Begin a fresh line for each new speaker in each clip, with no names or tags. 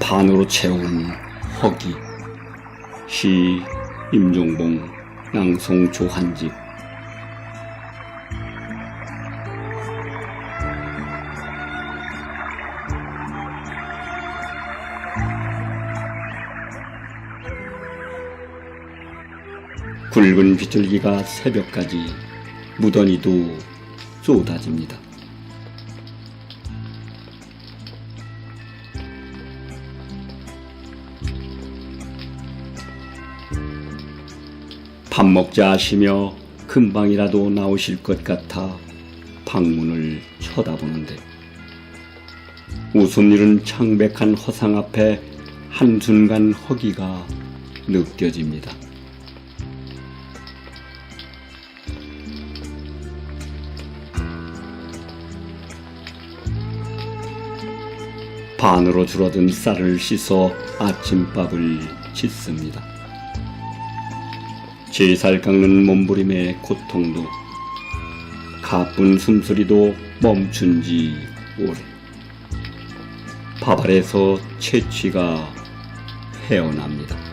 반으로 채운 허기 시 임종봉 낭송 조한집 굵은 빗줄기가 새벽까지 무던히도 쏟아집니다. 밥 먹자 하시며 금방이라도 나오실 것 같아 방문을 쳐다보는데 웃음일은 창백한 허상 앞에 한순간 허기가 느껴집니다. 반으로 줄어든 쌀을 씻어 아침밥을 짓습니다. 제살 깎는 몸부림의 고통도 가쁜 숨소리도 멈춘 지 오래 밥 아래서 채취가 헤어납니다.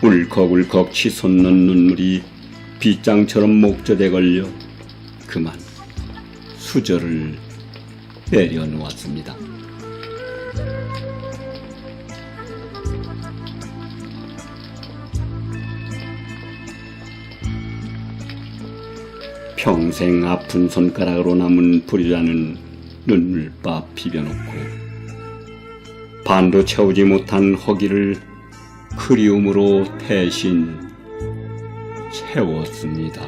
울컥울컥 치솟는 눈물이 빗장처럼 목젖에 걸려 그만 수저를 내려놓았습니다. 평생 아픈 손가락으로 남은 불이라는 눈물바 비벼놓고 반도 채우지 못한 허기를 그리움으로 대신 채웠습니다.